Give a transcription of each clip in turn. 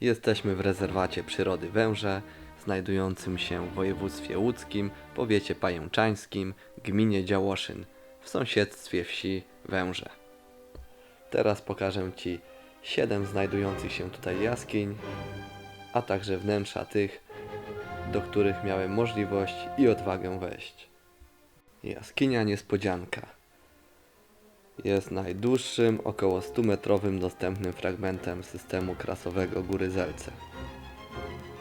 Jesteśmy w rezerwacie przyrody Węże, znajdującym się w województwie łódzkim, powiecie pajęczańskim, gminie Działoszyn, w sąsiedztwie wsi Węże. Teraz pokażę Ci siedem znajdujących się tutaj jaskiń, a także wnętrza tych, do których miałem możliwość i odwagę wejść. Jaskinia Niespodzianka jest najdłuższym, około 100-metrowym dostępnym fragmentem systemu krasowego Góry Zelce.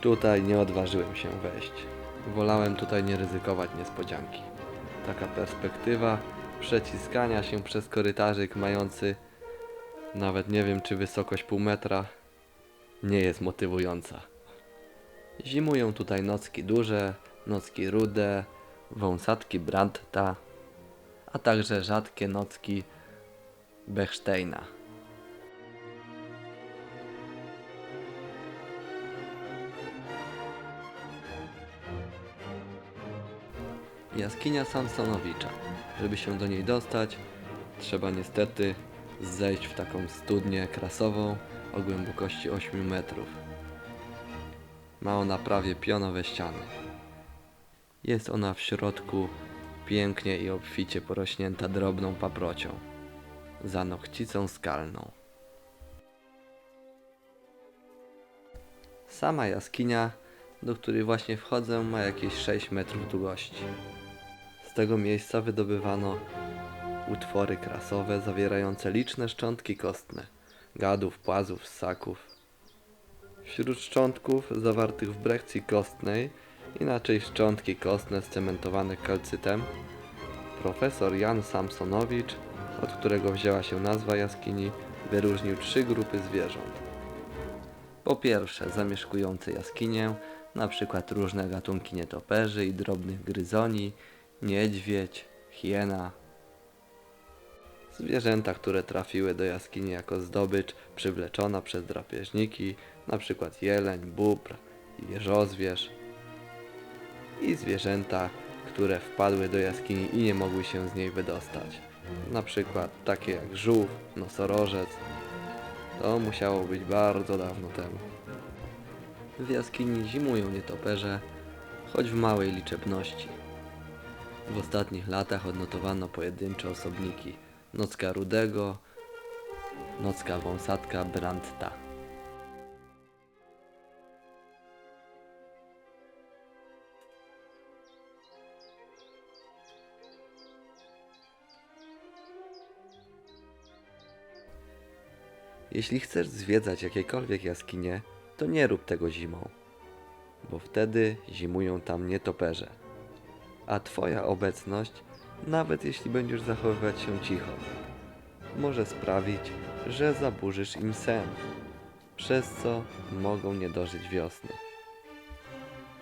Tutaj nie odważyłem się wejść. Wolałem tutaj nie ryzykować niespodzianki. Taka perspektywa przeciskania się przez korytarzyk mający nawet nie wiem czy wysokość pół metra nie jest motywująca. Zimują tutaj nocki duże, nocki rude, wąsatki Brandta, a także rzadkie nocki Bechsteina. Jaskinia Samsonowicza. Żeby się do niej dostać, trzeba niestety zejść w taką studnię krasową o głębokości 8 metrów. Ma ona prawie pionowe ściany. Jest ona w środku pięknie i obficie porośnięta drobną paprocią, zanokcicą skalną. Sama jaskinia, do której właśnie wchodzę, ma jakieś 6 metrów długości. Z tego miejsca wydobywano utwory krasowe zawierające liczne szczątki kostne, gadów, płazów, ssaków. Wśród szczątków zawartych w brekcji kostnej, inaczej szczątki kostne scementowane kalcytem, profesor Jan Samsonowicz, od którego wzięła się nazwa jaskini, wyróżnił trzy grupy zwierząt. Po pierwsze, zamieszkujące jaskinię, przykład różne gatunki nietoperzy i drobnych gryzoni, niedźwiedź, hiena. Zwierzęta, które trafiły do jaskini jako zdobycz przywleczona przez drapieżniki, przykład jeleń, bóbr i jeżozwierz. I zwierzęta, które wpadły do jaskini i nie mogły się z niej wydostać. Na przykład takie jak żółw, nosorożec, to musiało być bardzo dawno temu. W jaskini zimują nietoperze, choć w małej liczebności. W ostatnich latach odnotowano pojedyncze osobniki nocka rudego, nocka wąsatka brandta. Jeśli chcesz zwiedzać jakiekolwiek jaskinie, to nie rób tego zimą, bo wtedy zimują tam nietoperze. A Twoja obecność, nawet jeśli będziesz zachowywać się cicho, może sprawić, że zaburzysz im sen, przez co mogą nie dożyć wiosny.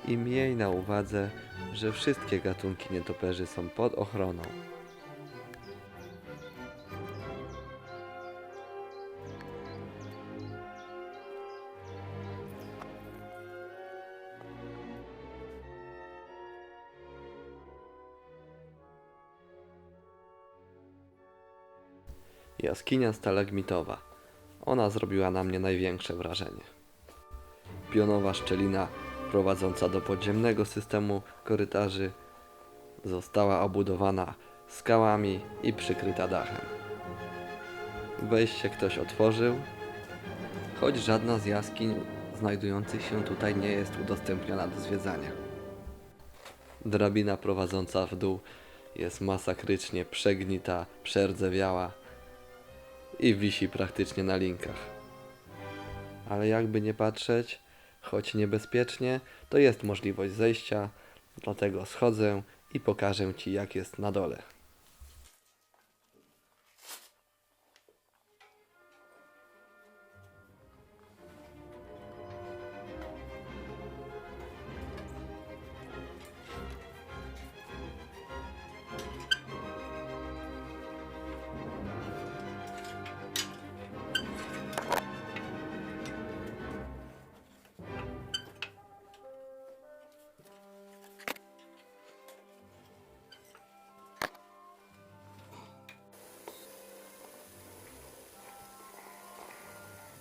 I miej na uwadze, że wszystkie gatunki nietoperzy są pod ochroną. Jaskinia stalagmitowa. Ona zrobiła na mnie największe wrażenie. Pionowa szczelina prowadząca do podziemnego systemu korytarzy została obudowana skałami i przykryta dachem. Wejście ktoś otworzył, choć żadna z jaskiń znajdujących się tutaj nie jest udostępniona do zwiedzania. Drabina prowadząca w dół jest masakrycznie przegnita, przerdzewiała i wisi praktycznie na linkach. Ale jakby nie patrzeć, choć niebezpiecznie, to jest możliwość zejścia, dlatego schodzę i pokażę Ci jak jest na dole.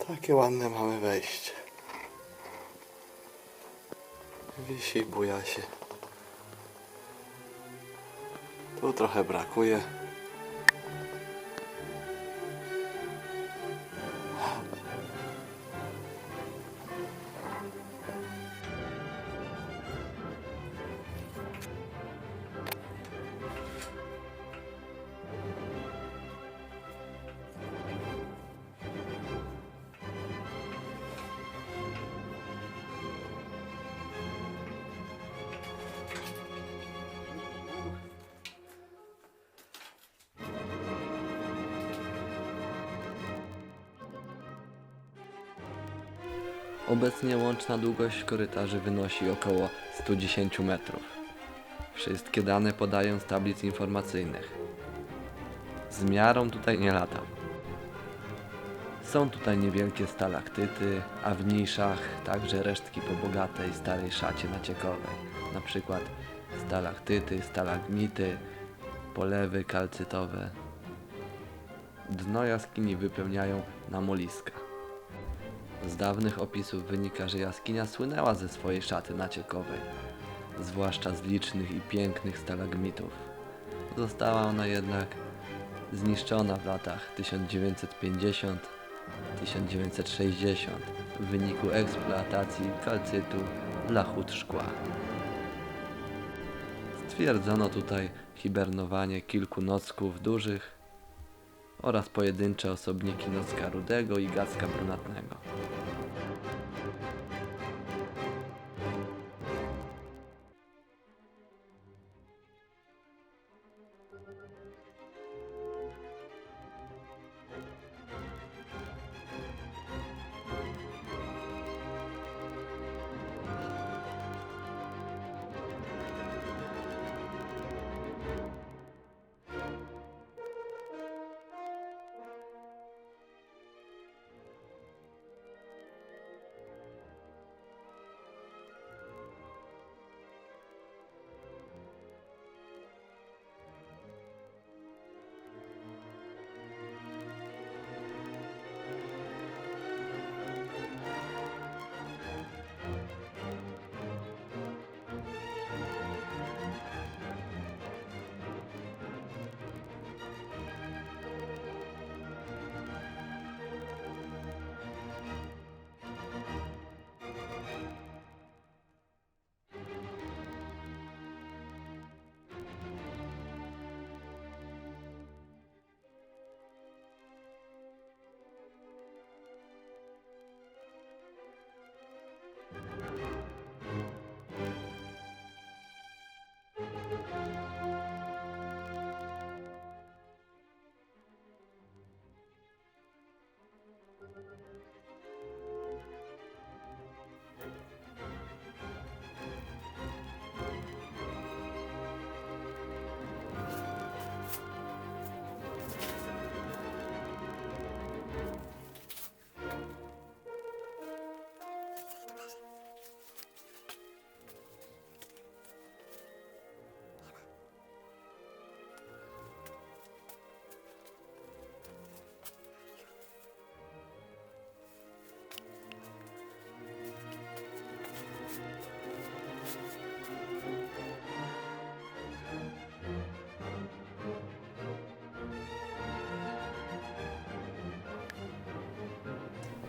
Takie ładne mamy wejście. Wisi buja się. Tu trochę brakuje. Obecnie łączna długość korytarzy wynosi około 110 metrów. Wszystkie dane podają z tablic informacyjnych. Z miarą tutaj nie latam. Są tutaj niewielkie stalaktyty, a w niszach także resztki po bogatej starej szacie naciekowej. Na przykład stalaktyty, stalagmity, polewy kalcytowe. Dno jaskini wypełniają namoliska. Z dawnych opisów wynika, że jaskinia słynęła ze swojej szaty naciekowej, zwłaszcza z licznych i pięknych stalagmitów. Została ona jednak zniszczona w latach 1950-1960 w wyniku eksploatacji kalcytu dla hut szkła. Stwierdzono tutaj hibernowanie kilku nocków dużych oraz pojedyncze osobniki nocka rudego i gacka brunatnego.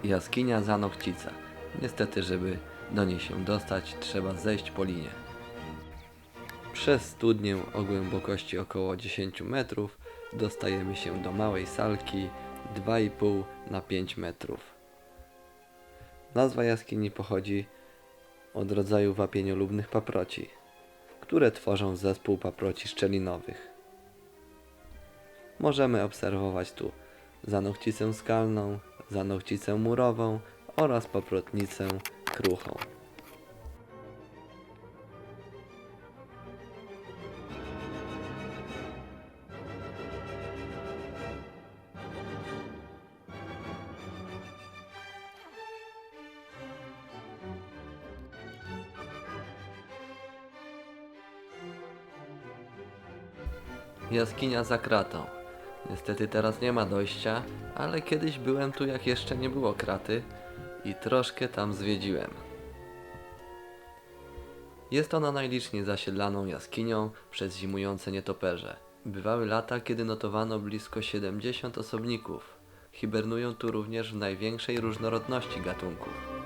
Jaskinia Zanowcica. Niestety, żeby do niej się dostać, trzeba zejść po linie. Przez studnię o głębokości około 10 metrów dostajemy się do małej salki 2,5 na 5 metrów. Nazwa jaskini pochodzi od rodzaju wapieniolubnych paproci, które tworzą zespół paproci szczelinowych. Możemy obserwować tu zanowcicę skalną, zanowcicę murową oraz paprotnicę kruchą. Jaskinia za kratą. Niestety teraz nie ma dojścia, ale kiedyś byłem tu jak jeszcze nie było kraty i troszkę tam zwiedziłem. Jest ona najliczniej zasiedlaną jaskinią przez zimujące nietoperze. Bywały lata, kiedy notowano blisko 70 osobników. Hibernują tu również w największej różnorodności gatunków.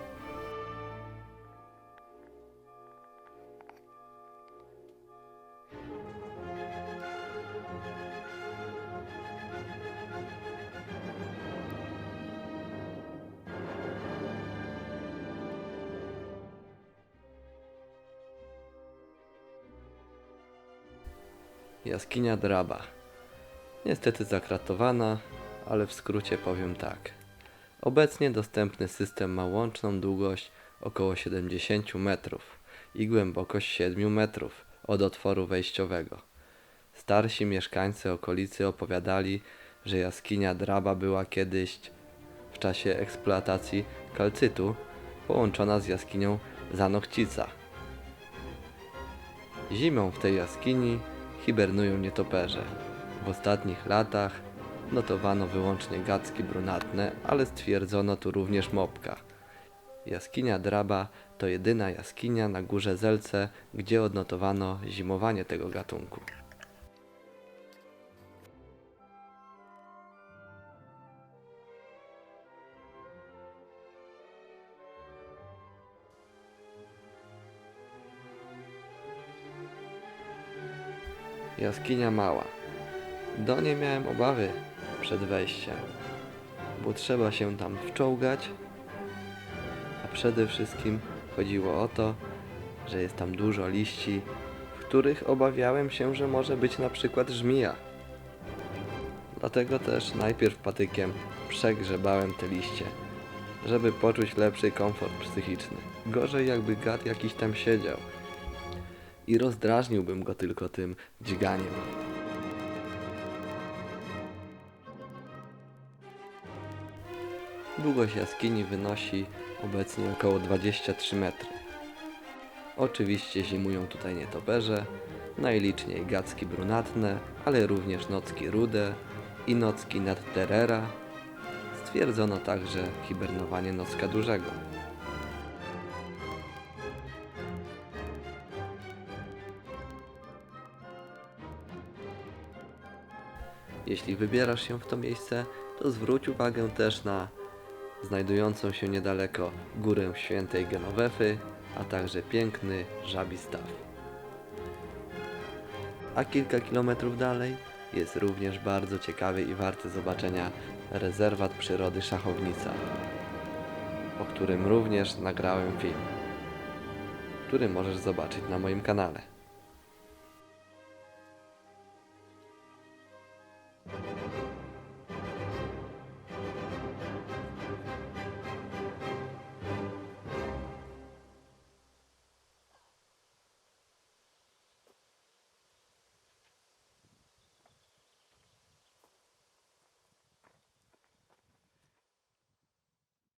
Jaskinia Draba. Niestety zakratowana, ale w skrócie powiem tak. Obecnie dostępny system ma łączną długość około 70 metrów i głębokość 7 metrów od otworu wejściowego. Starsi mieszkańcy okolicy opowiadali, że jaskinia Draba była kiedyś w czasie eksploatacji kalcytu połączona z jaskinią Zanochcica. Zimą w tej jaskini hibernują nietoperze. W ostatnich latach notowano wyłącznie gacki brunatne, ale stwierdzono tu również mopka. Jaskinia Draba to jedyna jaskinia na górze Zelce, gdzie odnotowano zimowanie tego gatunku. Jaskinia mała. Do niej miałem obawy przed wejściem, bo trzeba się tam wczołgać, a przede wszystkim chodziło o to, że jest tam dużo liści, w których obawiałem się, że może być na przykład żmija. Dlatego też najpierw patykiem przegrzebałem te liście, żeby poczuć lepszy komfort psychiczny. Gorzej jakby gad jakiś tam siedział i rozdrażniłbym go tylko tym dźganiem. Długość jaskini wynosi obecnie około 23 metry. Oczywiście zimują tutaj nietoperze, najliczniej gacki brunatne, ale również nocki rude i nocki nadterera. Stwierdzono także hibernowanie nocka dużego. Jeśli wybierasz się w to miejsce, to zwróć uwagę też na znajdującą się niedaleko górę świętej Genowefy, a także piękny żabi staw. A kilka kilometrów dalej jest również bardzo ciekawy i warty zobaczenia rezerwat przyrody Szachownica, o którym również nagrałem film, który możesz zobaczyć na moim kanale.